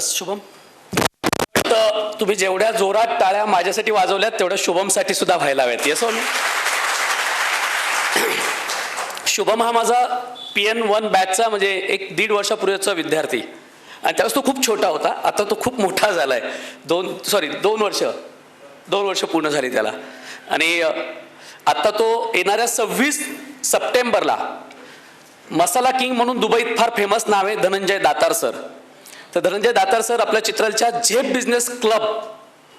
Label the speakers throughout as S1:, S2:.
S1: शुभम. तर तुम्ही जेवढ्या जोरात टाळ्या माझ्यासाठी वाजवल्यात तेवढ्या शुभमसाठी सुद्धा व्हायला हव्यात. येस मी शुभम हा माझा पी एन वन बॅचचा म्हणजे एक दीड वर्षापूर्वीचा विद्यार्थी. आणि त्यावेळेस तो खूप छोटा होता. आता तो खूप मोठा झाला आहे दोन सॉरी दोन वर्ष. दोन वर्ष पूर्ण झाली त्याला. आणि आत्ता तो येणाऱ्या सव्वीस सप्टेंबरला मसाला किंग म्हणून दुबईत फार फेमस नाव आहे धनंजय दातार सर तर धनंजय दातार सर आपल्या चित्रलच्या झेप बिझनेस क्लब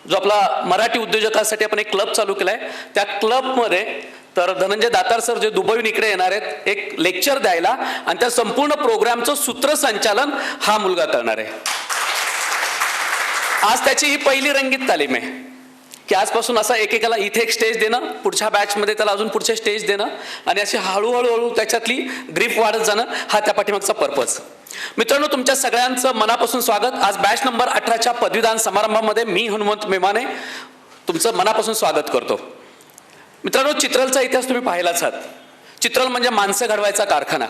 S1: जो आपला मराठी उद्योजकांसाठी आपण एक क्लब चालू केला आहे त्या क्लबमध्ये तर धनंजय दातार सर जे दुबईहून इकडे येणार आहेत एक लेक्चर द्यायला आणि त्या संपूर्ण प्रोग्रामचं सूत्रसंचालन हा मुलगा करणार आहे. आज त्याची ही पहिली रंगीत तालीम आहे. की आजपासून असा एकेकाला इथे एक स्टेज देणं पुढच्या बॅचमध्ये त्याला अजून पुढचे स्टेज देणं आणि अशी हळूहळूहळू त्याच्यातली ग्रीप वाढत जाणं हा त्या पाठीमागचा पर्पज मित्रांनो तुमच्या सगळ्यांचं मनापासून स्वागत. आज बॅच नंबर अठराच्या पदवीदान समारंभामध्ये मी हनुमंत मेमाने तुमचं मनापासून स्वागत करतो. मित्रांनो चित्रलचा इतिहास तुम्ही पाहिलाच आहात. चित्रल म्हणजे माणसं घडवायचा कारखाना.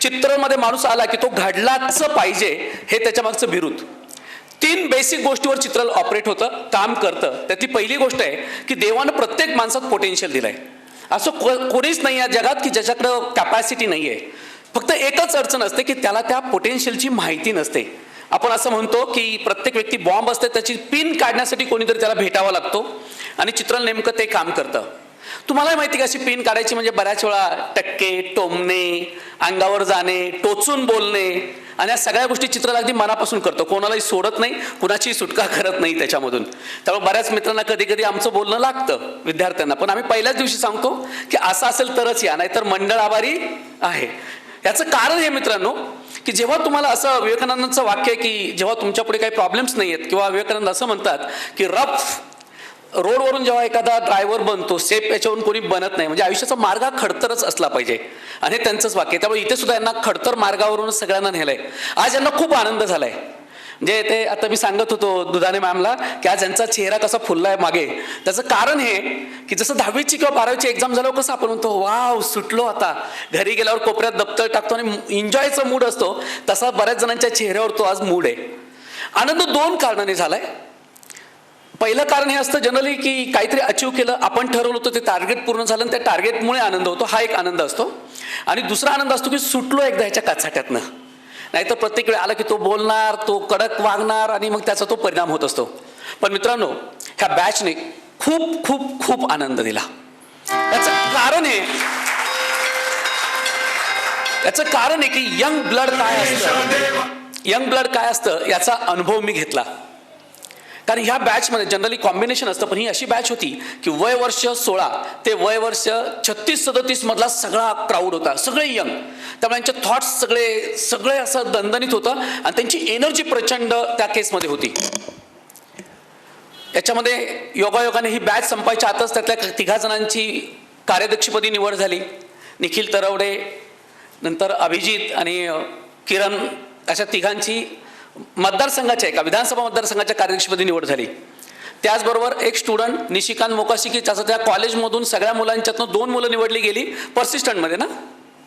S1: चित्रलमध्ये माणूस आला की तो घडलाच पाहिजे हे त्याच्या मागचं बिरुद तीन बेसिक गोष्टीवर चित्र ऑपरेट होतं काम करतं. त्यातली पहिली गोष्ट आहे की देवानं प्रत्येक माणसात पोटेन्शियल दिलंय. असं को- कोणीच नाही या जगात की ज्याच्याकडं कॅपॅसिटी नाही आहे फक्त एकच अडचण असते की त्याला त्या पोटेन्शियलची माहिती नसते. आपण असं म्हणतो की प्रत्येक व्यक्ती बॉम्ब असते त्याची पिन काढण्यासाठी कोणीतरी त्याला भेटावा लागतो आणि चित्रल नेमकं ते काम करतं. तुम्हाला माहिती का अशी पिन काढायची म्हणजे बऱ्याच वेळा टक्के टोमणे अंगावर जाणे टोचून बोलणे. आणि या सगळ्या गोष्टी चित्राला अगदी मनापासून करतो. कोणालाही सोडत नाही कुणाची सुटका करत नाही त्याच्यामधून. त्यामुळे बऱ्याच मित्रांना कधी कधी आमचं बोलणं लागतं विद्यार्थ्यांना. पण आम्ही पहिल्याच दिवशी सांगतो की असं असेल तरच या नाहीतर मंडळ आभारी आहे. याचं कारण हे मित्रांनो की जेव्हा तुम्हाला असं विवेकानंदांचं वाक्य आहे की जेव्हा तुमच्यापुढे काही प्रॉब्लेम्स नाही आहेत किंवा विवेकानंद असं म्हणतात की रफ रोडवरून जेव्हा एखादा ड्रायव्हर बनतो सेफ याच्यावरून कोणी बनत नाही. म्हणजे आयुष्याचा मार्ग हा खडतरच असला पाहिजे. आणि त्यांचंच वाक्य आहे. त्यामुळे इथे सुद्धा यांना खडतर मार्गावरूनच सगळ्यांना नेलंय. आज यांना खूप आनंद झालाय. म्हणजे ते आता मी सांगत होतो दुधाने मॅमला की आज यांचा चेहरा कसा फुललाय मागे. त्याचं कारण हे की जसं दहावीची किंवा बारावीची एक्झाम झाल्यावर कसं आपण म्हणतो वाव सुटलो आता. घरी गेल्यावर कोपऱ्यात दप्तर टाकतो आणि एन्जॉयचा मूड असतो. तसा बऱ्याच जणांच्या चेहऱ्यावर तो आज मूड आहे. आनंद दोन कारणाने झालाय. पहिलं कारण हे असतं जनरली की काहीतरी अचीव केलं आपण ठरवलं होतं ते टार्गेट पूर्ण झालं आणि त्या टार्गेटमुळे आनंद होतो. हा एक आनंद असतो. आणि दुसरा आनंद असतो की सुटलो एकदा ह्याच्या काचाट्यातनं नाहीतर प्रत्येक वेळी आला की तो बोलणार तो कडक वागणार आणि मग त्याचा तो परिणाम होत असतो. पण मित्रांनो ह्या बॅचने खूप खूप खूप आनंद दिला. याचं कारण आहे याचं कारण आहे की यंग ब्लड काय असतं? यंग ब्लड काय असतं? याचा अनुभव मी घेतला. कारण ह्या बॅचमध्ये जनरली कॉम्बिनेशन असतं पण ही अशी बॅच होती की वय वर्ष सोळा ते वय वर्ष छत्तीस सदतीस मधला सगळा क्राऊड होता सगळे यंग त्यामुळे त्यांचे थॉट्स सगळे सगळे असं दणदणीत होतं आणि त्यांची एनर्जी प्रचंड त्या केसमध्ये होती. याच्यामध्ये योगायोगाने ही बॅच संपायच्या आतच त्यातल्या तिघा जणांची कार्यदक्षपदी निवड झाली. निखिल तरवडे नंतर अभिजित आणि किरण अशा तिघांची मतदारसंघाच्या एका विधानसभा मतदारसंघाच्या कार्याध्यक्षपदी निवड झाली. त्याचबरोबर एक स्टुडंट निशिकांत मोकाशी की त्याचं त्या कॉलेजमधून सगळ्या मुलांच्यातनं दोन मुलं निवडली गेली पर्सिस्टंटमध्ये ना?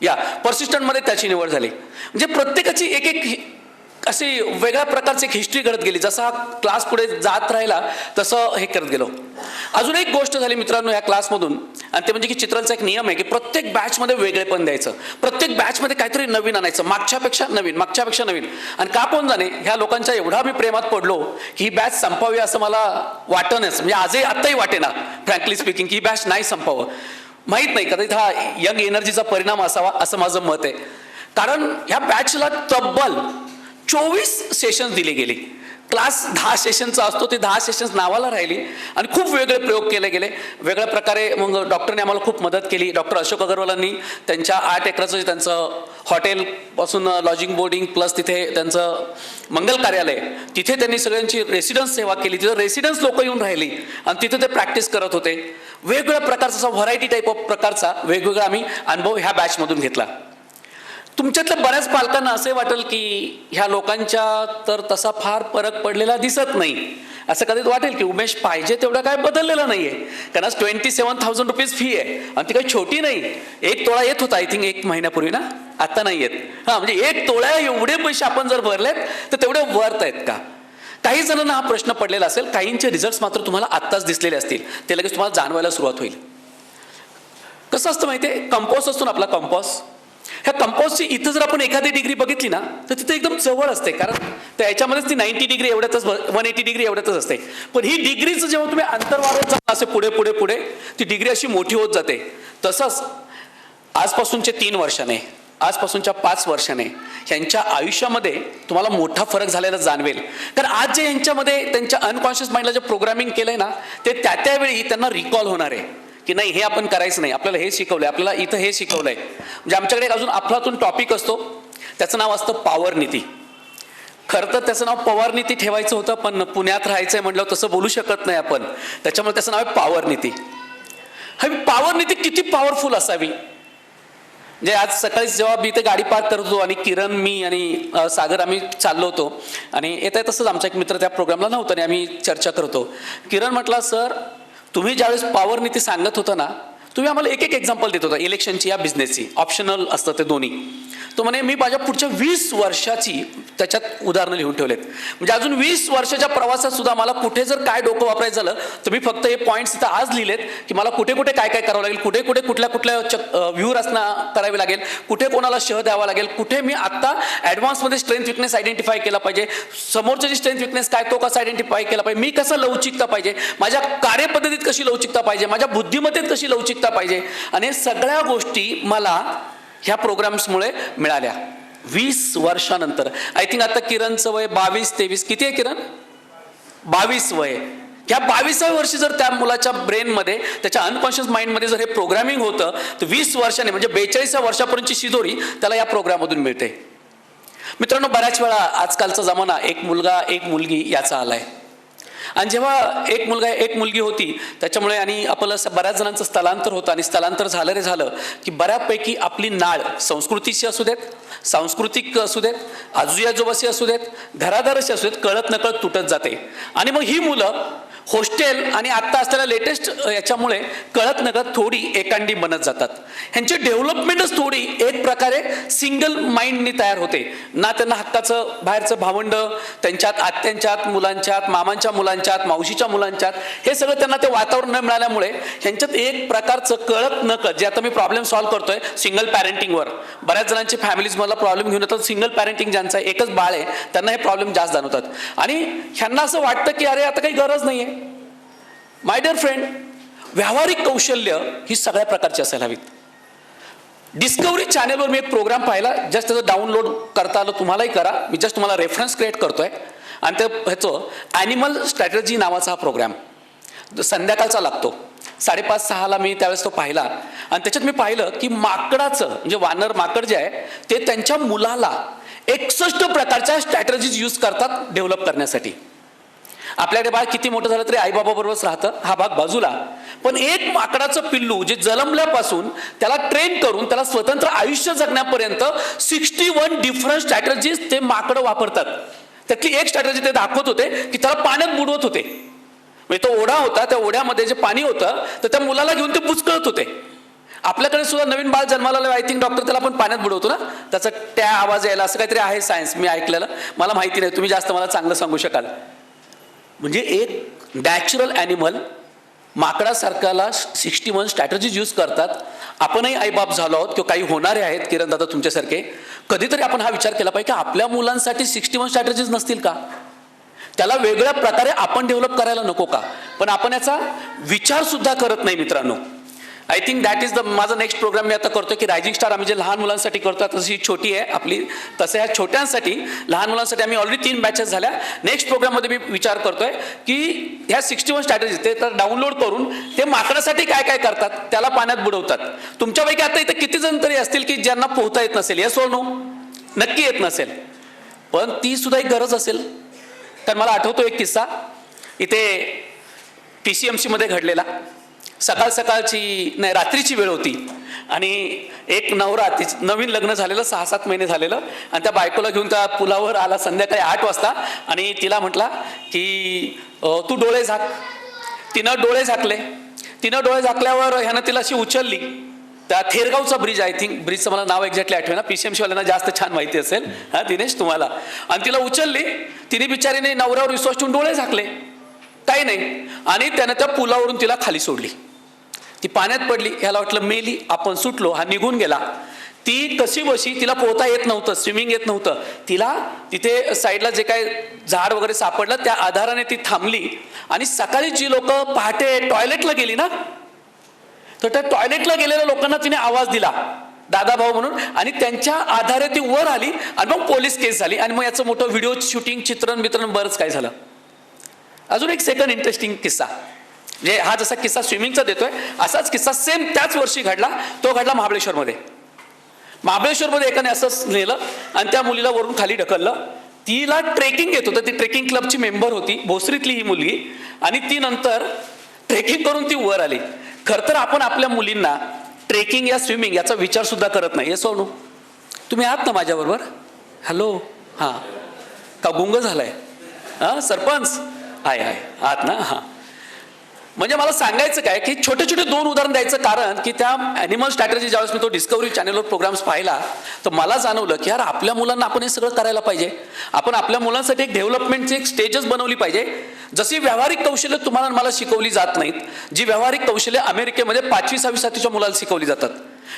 S1: या पर्सिस्टंटमध्ये त्याची निवड झाली. म्हणजे प्रत्येकाची एक एक अशी वेगळ्या प्रकारची एक हिस्ट्री घडत गेली. जसा हा क्लास पुढे जात राहिला तसं हे करत गेलो. अजून एक गोष्ट झाली मित्रांनो या क्लासमधून आणि ते म्हणजे की चित्रांचा एक नियम आहे की प्रत्येक बॅचमध्ये वेगळेपण द्यायचं. प्रत्येक बॅचमध्ये काहीतरी नवीन आणायचं. मागच्यापेक्षा नवीन मागच्यापेक्षा नवीन. आणि का पण जाणे? ह्या लोकांच्या एवढा मी प्रेमात पडलो की ही बॅच संपावी असं मला वाटणच. म्हणजे आजही आत्ताही वाटेना फ्रँकली स्पीकिंग की ही बॅच नाही संपावं. माहीत नाही कदाचित हा यंग एनर्जीचा परिणाम असावा असं माझं मत आहे. कारण ह्या बॅचला तब्बल चोवीस सेशन्स दिले गेले. क्लास दहा सेशनचा असतो ते दहा सेशन्स नावाला राहिली आणि खूप वेगळे प्रयोग केले गेले. वेगळ्या प्रकारे मग डॉक्टरने आम्हाला खूप मदत केली. डॉक्टर अशोक अगरवालांनी त्यांच्या आठ एकराचं त्यांचं हॉटेलपासून लॉजिंग बोर्डिंग प्लस तिथे त्यांचं मंगल कार्यालय तिथे त्यांनी सगळ्यांची रेसिडन्स सेवा केली. तिथं रेसिडन्स लोक येऊन राहिली आणि तिथे ते प्रॅक्टिस करत होते. वेगवेगळ्या प्रकारचा व्हरायटी टाईप ऑफ प्रकारचा वेगवेगळा आम्ही अनुभव ह्या बॅचमधून घेतला. तुमच्यातल्या बऱ्याच पालकांना असे वाटेल की ह्या लोकांच्या तर तसा फार फरक पडलेला दिसत नाही. असं कधीच वाटेल की उमेश पाहिजे तेवढं काय बदललेला नाही आहे कारण आज twenty seven thousand rupees fee आहे. आणि ती काही छोटी नाही. एक तोळा येत होता आय थिंक एक महिन्यापूर्वी ना? आता नाही येत. हां म्हणजे एक तोळ्या एवढे पैसे आपण जर भरलेत तर तेवढे वर्थ आहेत का? काही जणांना हा प्रश्न पडलेला असेल. काहींचे रिझल्ट मात्र तुम्हाला आत्ताच दिसलेले असतील. ते लगेच तुम्हाला जाणवायला सुरुवात होईल. कसं असतं माहिती आहे कंपॉस असतो ना आपला कंपॉस ह्या कंपाऊंडची इथं जर आपण एखादी डिग्री बघितली ना तर तिथं एकदम जवळ असते. कारण त्या याच्यामध्येच ती नाईन्टी डिग्री एवढ्यातच वन एटी डिग्री एवढ्यातच असते. पण ही डिग्रीचं जेव्हा तुम्ही अंतर वाढत जाता असे पुढे पुढे पुढे ती डिग्री अशी मोठी होत जाते. तसंच आजपासूनचे तीन वर्षाने आजपासूनच्या पाच वर्षाने ह्यांच्या आयुष्यामध्ये तुम्हाला मोठा फरक झालेला जाणवेल. कारण आज जे यांच्यामध्ये त्यांच्या अनकॉन्शियस माइंडला जे प्रोग्रामिंग केलंय ना ते त्या त्यावेळी त्यांना रिकॉल होणार आहे. की नाही हे आपण करायचं नाही. आपल्याला हे शिकवलंय आपल्याला इथं हे शिकवलंय. म्हणजे आमच्याकडे एक अजून अफलातून टॉपिक असतो. त्याचं नाव असतं पॉवर नीती. खरं तर त्याचं नाव पवार नीती ठेवायचं होतं पण पुण्यात राहायचं आहे म्हटलं तसं बोलू शकत नाही आपण. त्याच्यामुळे त्याचं नाव आहे पॉवर नीती. हवी पॉवर नीती किती पॉवरफुल असावी? म्हणजे आज सकाळी जेव्हा मी इथे गाडी पार्क करत होतो आणि किरण मी आणि सागर आम्ही चाललो होतो. आणि येत आहे तसंच आमचा एक मित्र त्या प्रोग्रामला नव्हता आणि आम्ही चर्चा करतो किरण म्हटला सर तुम्ही ज्यावेळेस पॉवर नीती सांगत होता ना तुम्ही आम्हाला एक एक एक्झाम्पल देत होता इलेक्शनची या बिझनेसची ऑप्शनल असतं ते दोन्ही. तो म्हणे मी माझ्या पुढच्या वीस वर्षाची त्याच्यात उदाहरणं लिहून ठेवलेत. म्हणजे अजून वीस वर्षाच्या प्रवासात सुद्धा मला कुठे जर काय डोकं वापरायचं झालं तर मी फक्त हे पॉईंट्स इथं आज लिहिलेत की मला कुठे कुठे काय काय करावं लागेल कुठे कुठे कुठल्या कुठल्या चक व्ह्यू रचना करावी लागेल कुठे कोणाला शह द्यावा लागेल कुठे मी आत्ता ॲडव्हान्समध्ये स्ट्रेंथ विकनेस आयडेंटिफाय केला पाहिजे समोरच्याची स्ट्रेंथ विकनेस काय तो कसा आयडेंटिफाय केला पाहिजे मी कसं लवचिकता पाहिजे माझ्या कार्यपद्धतीत कशी लवचिकता पाहिजे माझ्या बुद्धिमत्तेत कशी लवचिक लवचिकता पाहिजे. आणि हे सगळ्या गोष्टी मला ह्या प्रोग्राम्समुळे मिळाल्या. वीस वर्षानंतर. आय थिंक आता किरणचं वय बावीस तेवीस. किती आहे किरण? बावीस वय. ह्या बावीसाव्या वर्षी जर त्या मुलाच्या ब्रेनमध्ये त्याच्या अनकॉन्शियस माइंडमध्ये जर हे प्रोग्रामिंग होतं तर वीस वर्षाने म्हणजे बेचाळीसव्या वर्षापर्यंतची शिदोरी त्याला या प्रोग्राममधून मिळते. मित्रांनो बऱ्याच वेळा आजकालचा जमाना एक मुलगा एक मुलगी याचा आलाय. आणि जेव्हा एक मुलगा एक मुलगी होती त्याच्यामुळे आणि आपलं बऱ्याच जणांचं स्थलांतर होतं आणि स्थलांतर झालं रे झालं की बऱ्यापैकी आपली नाळ संस्कृतीशी असू देत सांस्कृतिक असू देत आजी आजोबाशी असू देत घरादाराशी असू देत कळत नकळत तुटत जाते. आणि मग ही मुलं हॉस्टेल आणि आत्ता असलेल्या लेटेस्ट याच्यामुळे कळत नकळत थोडी एकांडी बनत जातात. ह्यांची डेव्हलपमेंटच थोडी एक प्रकारे सिंगल माइंडनी तयार होते. ना त्यांना हक्काचं बाहेरचं भावंड त्यांच्यात आत्यांच्यात मुलांच्यात मामांच्या मुलांच्यात मावशीच्या मुलांच्यात हे सगळं त्यांना ते वातावरण न मिळाल्यामुळे ह्यांच्यात एक प्रकारचं कळत नकळत जे आता मी प्रॉब्लेम सॉल्व्ह करतोय सिंगल पॅरेंटिंगवर बऱ्याच जणांची फॅमिलीज मला प्रॉब्लेम घेऊन येतात सिंगल पॅरेंटिंग ज्यांचा एकच बाळ आहे त्यांना हे प्रॉब्लेम जास्त जाणवतात. आणि ह्यांना असं वाटतं की अरे आता काही गरज नाही आहे माय डिअर फ्रेंड व्यावहारिक कौशल्य ही सगळ्या प्रकारची असायला हवीत. डिस्कवरी चॅनेलवर मी एक प्रोग्राम पाहिला जस्ट त्याचं डाउनलोड करता आलं तुम्हालाही करा. मी जस्ट तुम्हाला रेफरन्स क्रिएट करतोय. आणि ते ह्याचं ॲनिमल स्ट्रॅटजी नावाचा हा प्रोग्राम संध्याकाळचा लागतो. साडेपाच सहाला मी त्यावेळेस तो पाहिला. आणि त्याच्यात मी पाहिलं की माकडाचं म्हणजे वानर माकड जे आहे ते त्यांच्या मुलाला एकसष्ट प्रकारच्या स्ट्रॅटजीज यूज करतात डेव्हलप करण्यासाठी. आपल्याकडे बाळ किती मोठं झालं तरी आईबाबाबरोबरच राहतं. हा भाग बाजूला. पण एक माकडाचं पिल्लू जे जन्मल्यापासून त्याला ट्रेन करून त्याला स्वतंत्र आयुष्य जगण्यापर्यंत सिक्स्टी वन डिफरंट स्ट्रॅटर्जीज ते माकडं वापरतात. त्यातली एक स्ट्रॅटर्जी ते दाखवत होते की त्याला पाण्यात बुडवत होते. म्हणजे तो ओढा होता त्या ओढ्यामध्ये जे पाणी होतं तर त्या मुलाला घेऊन ते पुचकळत होते. आपल्याकडे सुद्धा नवीन बाळ जन्माला आय थिंक डॉक्टर त्याला आपण पाण्यात बुडवतो ना? त्याचा त्या आवाज यायला असं काहीतरी आहे सायन्स मी ऐकलेलं. मला माहिती नाही तुम्ही जास्त मला चांगलं सांगू शकाल. म्हणजे एक नॅचरल ॲनिमल माकडासारख्याला सिक्स्टी वन स्ट्रॅटजीज यूज करतात. आपणही आईबाप झालो आहोत किंवा काही होणारे आहेत किरण दादा तुमच्यासारखे कधीतरी आपण हा विचार केला पाहिजे की आपल्या मुलांसाठी सिक्स्टी वन स्ट्रॅटजीज नसतील का? त्याला वेगळ्या प्रकारे आपण डेव्हलप करायला नको का? पण आपण याचा विचारसुद्धा करत नाही मित्रांनो. I think that is the माझा नेक्स्ट प्रोग्राम मी आता करतो की रायझिंग स्टार आम्ही जे लहान मुलांसाठी करतो तशी छोटी आहे आपली. तसं ह्या छोट्यांसाठी लहान मुलांसाठी आम्ही ऑलरेडी तीन बॅचेस झाल्या. नेक्स्ट प्रोग्राममध्ये मी विचार करतोय की ह्या सिक्स्टी वन स्ट्रॅटेजी ते तर डाउनलोड करून ते माकडासाठी काय काय करतात त्याला पाण्यात बुडवतात. तुमच्यापैकी आता इथे किती जण तरी असतील की ज्यांना पोहता येत नसेल? येस नो नक्की येत नसेल. पण ती सुद्धा एक गरज असेल. तर मला आठवतो एक किस्सा. इथे पी सी एम सीमध्ये घडलेला. सकाळ सकाळची नाही रात्रीची वेळ होती. आणि एक नवरा तिच नवीन लग्न झालेलं सहा सात महिने झालेलं. आणि त्या बायकोला घेऊन त्या पुलावर आला संध्याकाळी आठ वाजता. आणि तिला म्हटला की तू डोळे झाक. तिनं डोळे झाकले. तिनं डोळे झाकल्यावर ह्यानं तिला अशी उचलली. त्या थेरगावचा ब्रिज आय थिंक ब्रिजचं मला नाव एक्झॅक्टली आठवेना. पी सी एम जास्त छान माहिती असेल. हा दिनेश तुम्हाला. आणि तिला उचलली. तिने बिचारीने नवऱ्यावर विश्वास ठेवून डोळे झाकले. काही नाही. आणि त्यानं त्या पुलावरून तिला खाली सोडली. ती पाण्यात पडली ह्याला वाटलं मेली आपण सुटलो हा निघून गेला. ती कशी बशी तिला पोहता येत नव्हतं स्विमिंग येत नव्हतं. तिला तिथे साईडला जे काय झाड वगैरे सापडलं त्या आधाराने ती थांबली. आणि सकाळी जी लोक पहाटे टॉयलेटला गेली ना तर त्या टॉयलेटला गेलेल्या लोकांना तिने आवाज दिला दादा भाऊ म्हणून. आणि त्यांच्या आधारे ती वर आली आणि मग पोलीस केस झाली. आणि मग याचं मोठं व्हिडिओ शूटिंग चित्रण बित्रण बरंच काय झालं. अजून एक सेकंड इंटरेस्टिंग किस्सा. म्हणजे हा जसा किस्सा स्विमिंगचा देतोय असाच किस्सा सेम त्याच वर्षी घडला. तो घडला महाबळेश्वरमध्ये. महाबळेश्वरमध्ये एकाने असंच नेलं आणि त्या मुलीला वरून खाली ढकललं. तिला ट्रेकिंग येत होतं. ती ट्रेकिंग क्लबची मेंबर होती. भोसरीतली ही मुलगी. आणि ती नंतर ट्रेकिंग करून ती वर आली. खरं तर आपण आपल्या मुलींना ट्रेकिंग या स्विमिंग याचा विचार सुद्धा करत नाही. हे सोनू तुम्ही आहात ना माझ्याबरोबर? हॅलो हां. का गुंग झालाय? हां सरपंच? आहे आहे आहात ना? हां. म्हणजे मला सांगायचं काय की छोटे छोटे दोन उदाहरण द्यायचं कारण की त्या ॲनिमल स्ट्रॅटर्जी ज्यावेळेस मी तो डिस्कवरी चॅनलवर प्रोग्राम्स पाहिला तर मला जाणवलं की यार आपल्या मुलांना आपण हे सगळं करायला पाहिजे. आपण आपल्या मुलांसाठी एक डेव्हलपमेंटची एक स्टेजच बनवली पाहिजे. जशी व्यावहारिक कौशल्य तुम्हाला मला शिकवली जात नाहीत जी व्यावहारिक कौशल्य अमेरिकेमध्ये पाचवी सहावी सातवीच्या मुलाला शिकवली जातात.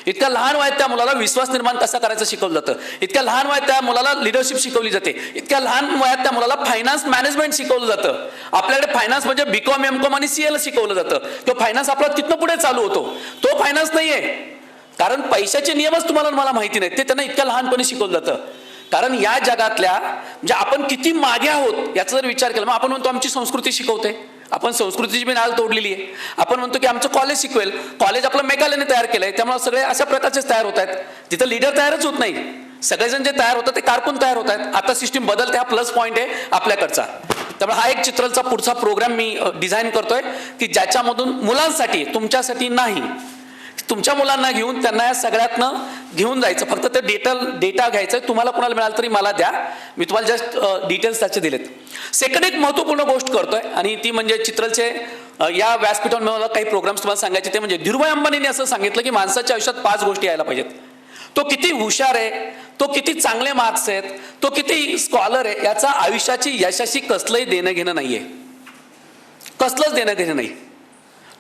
S1: इतक्या लहान वयात त्या मुलाला विश्वास निर्माण कसा करायचं शिकवलं जातं? इतक्या लहान वयात त्या मुलाला लिडरशिप शिकवली जाते. इतक्या लहान वयात त्या मुलाला फायनान्स मॅनेजमेंट शिकवलं जातं. आपल्याकडे फायनान्स म्हणजे बीकॉम एम कॉम आणि सीएला शिकवलं जातं. तो फायनान्स आपला तिथनं पुढे चालू होतो? तो फायनान्स नाहीये. कारण पैशाचे नियमच तुम्हाला मला माहिती नाही ते त्यांना इतक्या लहानपणी शिकवलं जातं. कारण या जगातल्या म्हणजे आपण किती मागे आहोत याचा जर विचार केला मग आपण म्हणतो आमची संस्कृती शिकवते. आपण संस्कृतीची बी नाल तोडलेली आहे. आपण म्हणतो की आमचं कॉलेज शिकवेल. कॉलेज आपलं मेघालयाने तयार केलं आहे त्यामुळे सगळे अशा प्रकारचेच तयार होत आहेत. तिथं लिडर तयारच होत नाही सगळेजण जे तयार होतात ते कारकून तयार होत आहेत. आता सिस्टीम बदलते. हा प्लस पॉईंट आहे आपल्याकडचा. त्यामुळे हा एक चित्रलचा पुढचा प्रोग्राम मी डिझाईन करतोय की ज्याच्यामधून मुलांसाठी तुमच्यासाठी नाही तुमच्या मुलांना घेऊन त्यांना या सगळ्यातनं घेऊन जायचं. फक्त ते डेटा डेटा घ्यायचं तुम्हाला कोणाला मिळालं तरी मला द्या. मी तुम्हाला जस्ट डिटेल्स त्याचे दिलेत. सेकंड एक महत्त्वपूर्ण गोष्ट करतोय आणि ती म्हणजे चित्रलचे या व्यासपीठावर मला काही प्रोग्राम्स तुम्हाला सांगायचे ते म्हणजे धीरुभाई अंबानीने असं सांगितलं की माणसाच्या आयुष्यात पाच गोष्टी यायला पाहिजेत. तो किती हुशार आहे तो किती चांगले मार्क्स आहेत तो किती स्कॉलर आहे याचा आयुष्याची यशाशी कसलंही देणं घेणं नाहीये. कसलंच देणं घेणं नाही.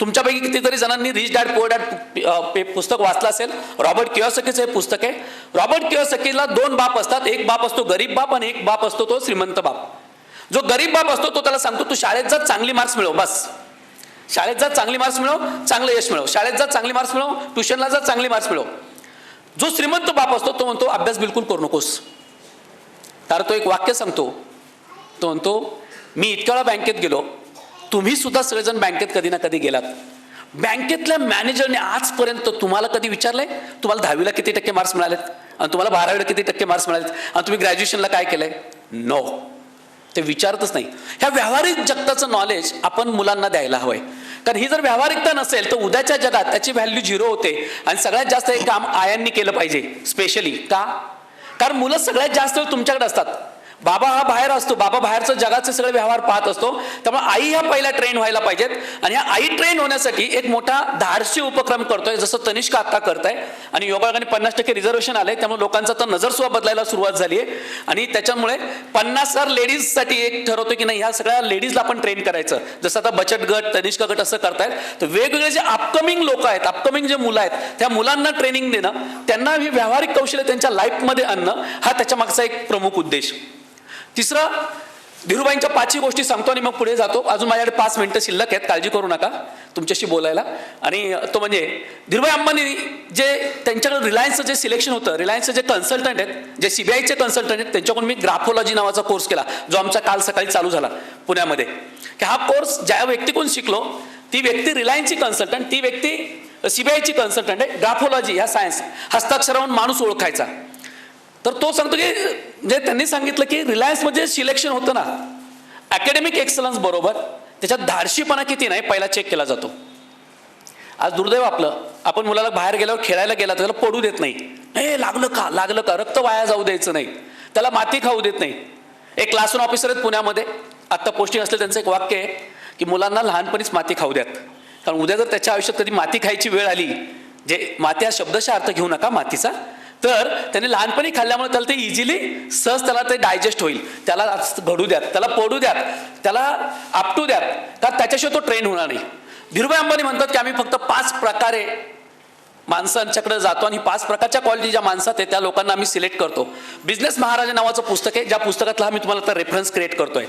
S1: तुमच्यापैकी कितीतरी जणांनी रिच डॅड पोअर डॅड पुस्तक वाचलं असेल. रॉबर्ट किओसकीचं हे पुस्तक आहे. रॉबर्ट किओसकीला दोन बाप असतात. एक बाप असतो गरीब बाप आणि एक बाप असतो तो श्रीमंत बाप. जो गरीब बाप असतो तो त्याला सांगतो तू शाळेत जात चांगली मार्क्स मिळव बस. शाळेत जात चांगली मार्क्स मिळव चांगलं यश मिळव. शाळेत जात चांगली मार्क्स मिळव. ट्युशनला जात चांगली मार्क्स मिळव. जो श्रीमंत बाप असतो तो म्हणतो अभ्यास बिलकुल करू नकोस. तर तो एक वाक्य सांगतो. तो म्हणतो मी इतक्या वेळा बँकेत गेलो तुम्ही सुद्धा सगळेजण बँकेत कधी ना कधी गेलात. बँकेतल्या मॅनेजरने आजपर्यंत तुम्हाला कधी विचारलंय? तुम्हाला दहावीला किती टक्के मार्क्स मिळालेत? आणि तुम्हाला बारावीला किती टक्के मार्क्स मिळालेत? आणि तुम्ही ग्रॅज्युएशनला काय केलंय? नो ते विचारतच नाही. ह्या व्यावहारिक जगताचं नॉलेज आपण मुलांना द्यायला हवंय. कारण ही जर व्यावहारिकता नसेल तर उद्याच्या जगात त्याची व्हॅल्यू झिरो होते. आणि सगळ्यात जास्त हे काम आयांनी केलं पाहिजे स्पेशली का? कारण मुलं सगळ्यात जास्त वेळ तुमच्याकडे असतात. बाबा हा बाहेर असतो. बाबा बाहेरचं जगाचे सगळे व्यवहार पाहत असतो. त्यामुळे आई ह्या पहिल्या ट्रेन व्हायला पाहिजेत. आणि ह्या आई ट्रेन होण्यासाठी एक मोठा धाडसी उपक्रम करतोय जसं तनिष्का आत्ता करताय. आणि योगायोगाने पन्नास टक्के रिझर्वेशन आलंय. त्यामुळे लोकांचा तर नजरसुद्धा बदलायला सुरुवात झाली आहे. आणि त्याच्यामुळे पन्नास हजार लेडीजसाठी एक ठरवतो की नाही ह्या सगळ्या लेडीजला आपण ट्रेन करायचं. जसं आता बचत गट तनिष्का गट असं करतायत. तर वेगवेगळे जे अपकमिंग लोक आहेत अपकमिंग जे मुलं आहेत त्या मुलांना ट्रेनिंग देणं त्यांना ही व्यावहारिक कौशल्य त्यांच्या लाईफमध्ये आणणं हा त्याच्या मागचा एक प्रमुख उद्देश. तिसरं धीरुबाईंच्या पाचही गोष्टी सांगतो आणि मग पुढे जातो. अजून माझ्याकडे पाच मिनिटं शिल्लक आहेत काळजी करू नका तुमच्याशी बोलायला. आणि तो म्हणजे धीरुभाई अंबानी जे त्यांच्याकडे रिलायन्सचं जे सिलेक्शन होतं रिलायन्सचे जे कन्सल्टंट आहेत जे सीबीआयचे कन्सल्टंट आहेत त्यांच्याकडून मी ग्राफोलॉजी नावाचा कोर्स केला जो आमचा काल सकाळी चालू झाला पुण्यामध्ये. की हा कोर्स ज्या व्यक्तीकडून शिकलो ती व्यक्ती रिलायन्सची कन्सल्टंट ती व्यक्ती सीबीआयची कन्सल्टंट आहे ग्राफोलॉजी ह्या सायन्स हस्ताक्षरावरून माणूस ओळखायचा. तर तो सांगतो की म्हणजे त्यांनी सांगितलं की रिलायन्समध्ये सिलेक्शन होतं ना अकॅडमिक एक्सलन्स बरोबर त्याच्यात धाडशीपणा किती नाही पहिला चेक केला जातो. आज दुर्दैव आपलं आपण मुलाला बाहेर गेल्यावर खेळायला गेला तर त्याला पडू देत नाही. हे लागलं का? लागलं का? रक्त वाया जाऊ द्यायचं नाही. त्याला माती खाऊ देत नाही. एक क्लासरूम ऑफिसर आहेत पुण्यामध्ये. आत्ता पोस्टिंग असले त्यांचं एक वाक्य आहे की मुलांना लहानपणीच माती खाऊ द्यात. कारण उद्या जर त्याच्या आयुष्यात कधी माती खायची वेळ आली जे माती हा शब्दशा अर्थ घेऊ नका मातीचा तर त्याने लहानपणी खाल्ल्यामुळे त्याला ते इझिली सहज त्याला ते डायजेस्ट होईल. त्याला घडू द्यात त्याला पडू द्यात त्याला आपटू द्यात. कारण त्याच्याशिवाय तो ट्रेन होणार नाही. धीरुभाई अंबानी म्हणतात की आम्ही फक्त पाच प्रकारे माणसांच्याकडे जातो आणि पाच प्रकारच्या क्वालिटी ज्या माणसात आहे त्या लोकांना आम्ही सिलेक्ट करतो. बिझनेस महाराजा नावाचं पुस्तक आहे ज्या पुस्तकातला आम्ही मी तुम्हाला आता रेफरन्स क्रिएट करतोय.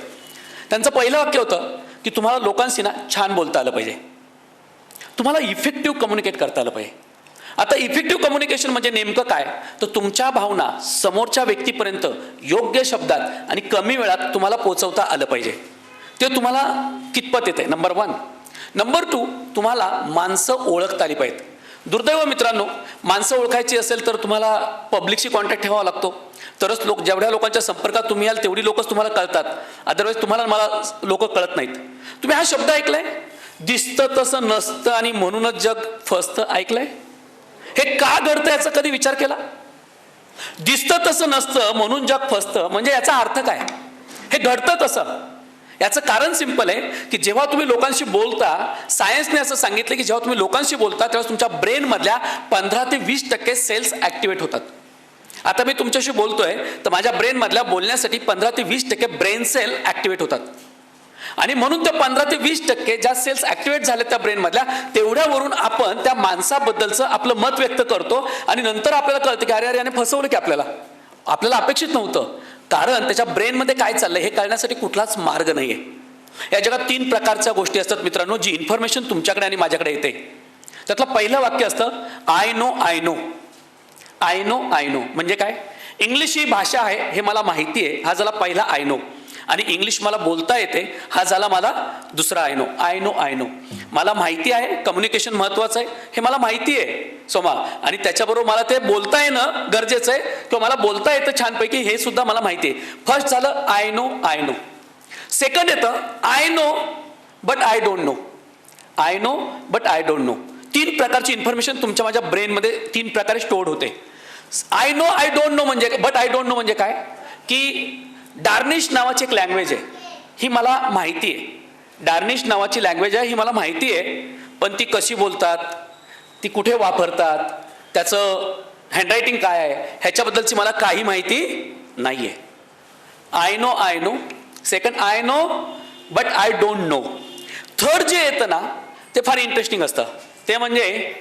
S1: त्यांचं पहिलं वाक्य होतं की तुम्हाला लोकांशी ना छान बोलता आलं पाहिजे. तुम्हाला इफेक्टिव्ह कम्युनिकेट करता आलं पाहिजे. आता इफेक्टिव्ह कम्युनिकेशन म्हणजे नेमकं काय? तर तुमच्या भावना समोरच्या व्यक्तीपर्यंत योग्य शब्दात आणि कमी वेळात तुम्हाला पोचवता आलं पाहिजे. ते तुम्हाला कितपत येते नंबर वन नंबर टू तुम्हाला माणसं ओळखता आली पाहिजेत. दुर्दैव मित्रांनो माणसं ओळखायची असेल तर तुम्हाला पब्लिकशी कॉन्टॅक्ट ठेवावा लागतो. तरच लोक जेवढ्या लोकांच्या संपर्कात तुम्ही याल तेवढी लोकच तुम्हाला कळतात. अदरवाईज तुम्हाला मला लोक कळत नाहीत. तुम्ही हा शब्द ऐकलाय? दिसतं तसं नसतं आणि म्हणूनच जग फसतं. ऐकलंय? हे का घडतं याचा कधी विचार केला? दिसतं तसं नसतं म्हणून जग फसतं. म्हणजे याचा अर्थ काय? हे घडतं तसं. याचं कारण सिंपल आहे की जेव्हा तुम्ही लोकांशी बोलता सायन्सने असं सांगितलं की जेव्हा तुम्ही लोकांशी बोलता तेव्हा तुमच्या ब्रेनमधल्या पंधरा ते वीस टक्के सेल्स ॲक्टिवेट होतात. आता मी तुमच्याशी बोलतोय तर माझ्या ब्रेनमधल्या बोलण्यासाठी पंधरा ते वीस टक्के ब्रेन सेल ॲक्टिवेट होतात. आणि म्हणून त्या पंधरा ते वीस टक्के ज्या सेल्स ऍक्टिव्हेट झाल्या त्या ब्रेनमधल्या तेवढ्यावरून आपण त्या माणसाबद्दलचं आपलं मत व्यक्त करतो. आणि नंतर आपल्याला कळतं की अरे अरे याने फसवलं की आपल्याला. आपल्याला अपेक्षित नव्हतं. कारण त्याच्या ब्रेनमध्ये काय चाललंय हे कळण्यासाठी कुठलाच मार्ग नाहीये. या जगात तीन प्रकारच्या गोष्टी असतात मित्रांनो जी इन्फॉर्मेशन तुमच्याकडे आणि माझ्याकडे येते. त्यातलं पहिलं वाक्य असतं I know I know I know I know म्हणजे काय? इंग्लिश ही भाषा आहे हे मला माहिती आहे. हा झाला पहिला आय नो आणि इंग्लिश मला बोलता येते. हा झाला मला दुसरा I know I know I know मला माहिती आहे कम्युनिकेशन महत्वाचं आहे. हे मला माहिती आहे सोमा. आणि त्याच्याबरोबर मला ते बोलता येणं गरजेचं आहे. किंवा मला बोलता येतं छानपैकी हे सुद्धा मला माहिती आहे. फर्स्ट झालं I know I know second येतं I know but I don't know I know but I don't know तीन प्रकारची इन्फॉर्मेशन तुमच्या माझ्या ब्रेनमध्ये तीन प्रकारे स्टोअर्ड होते. I know I don't know म्हणजे बट आय डोंट नो म्हणजे काय? की डार्निश नावाची एक लँग्वेज आहे. ही मला माहिती आहे. डार्निश नावाची लँग्वेज आहे ही मला माहिती आहे. पण ती कशी बोलतात? ती कुठे वापरतात? त्याचं हँडरायटिंग काय आहे? ह्याच्याबद्दलची मला काही माहिती नाही आहे I know I know second I know but I don't know third जे येतं ना ते फार इंटरेस्टिंग असतं. ते म्हणजे